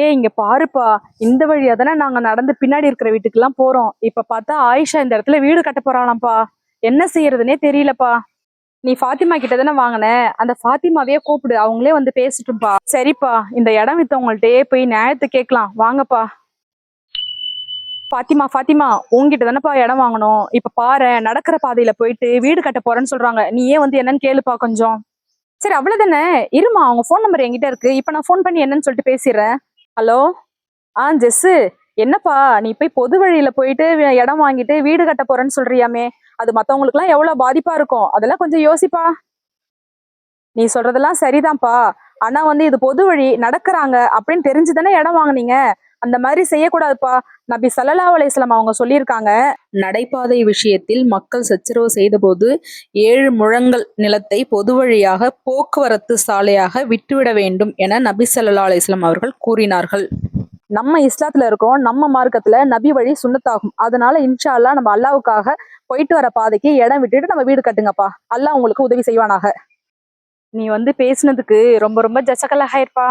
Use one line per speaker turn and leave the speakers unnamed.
ஏ இங்க பாருப்பா இந்த வழியா தானே நாங்க நடந்து பின்னாடி இருக்கிற வீட்டுக்கெல்லாம் போறோம். இப்ப பார்த்தா ஆயிஷா இந்த இடத்துல வீடு கட்ட போறாளாம்ப்பா. என்ன செய்யறதுனே தெரியலப்பா. நீ ஃபாத்திமா கிட்ட தானே வாங்கின? அந்த ஃபாத்திமாவையே கூப்பிடு அவங்களே வந்து பேசட்டும்பா. சரிப்பா இந்த இடம் வித்தவங்கள்ட்டயே போய் நியாயத்தை கேட்கலாம். வாங்கப்பா. ஃபாத்திமா ஃபாத்திமா உங்ககிட்ட தானேப்பா இடம் வாங்கணும். இப்ப பாரு நடக்கிற பாதையில போயிட்டு வீடு கட்ட போறேன்னு சொல்றாங்க. நீ ஏன் வந்து என்னன்னு கேளுப்பா கொஞ்சம். சரி அவ்வளவுதானே? இருமா அவங்க ஃபோன் நம்பர் என்கிட்ட இருக்கு. இப்ப நான் ஃபோன் பண்ணி என்னன்னு சொல்லிட்டு பேசிடுறேன். ஹலோ? ஆ ஜெஸ்ஸு என்னப்பா நீ போய் பொது வழியில போயிட்டு இடம் வாங்கிட்டு வீடு கட்ட போறேன்னு சொல்றியாமே. அது மத்தவங்களுக்குலாம் எவ்வளவு பாதிப்பா இருக்கும்? அதெல்லாம் கொஞ்சம் யோசிப்பா. நீ சொல்றதெல்லாம் சரிதான்ப்பா. ஆனா வந்து இது பொது வழி நடக்கிறாங்க அப்படின்னு தெரிஞ்சுதானே இடம் வாங்குனீங்க? அந்த மாதிரி செய்யக்கூடாதுப்பா. நபி ஸல்லல்லாஹு அலைஹி வஸல்லம் அவங்க சொல்லியிருக்காங்க. நடைபாதை விஷயத்தில் மக்கள் சச்சரவு செய்தபோது ஏழு முழங்கள் நிலத்தை பொது வழியாக போக்குவரத்து சாலையாக விட்டுவிட வேண்டும் என நபி ஸல்லல்லாஹு அலைஹி வஸல்லம் அவர்கள் கூறினார்கள். நம்ம இஸ்லாத்துல இருக்கோம் நம்ம மார்க்கத்துல நபி வழி சுண்ணத்தாகும். அதனால இன்ஷா அல்லாஹ் நம்ம அல்லாவுக்காக போயிட்டு வர பாதைக்கு இடம் விட்டுட்டு நம்ம வீடு கட்டுங்கப்பா. அல்லாஹ் உங்களுக்கு உதவி செய்வானாக. நீ வந்து பேசுனதுக்கு ரொம்ப ரொம்ப ஜசகல ஹாயிருப்பா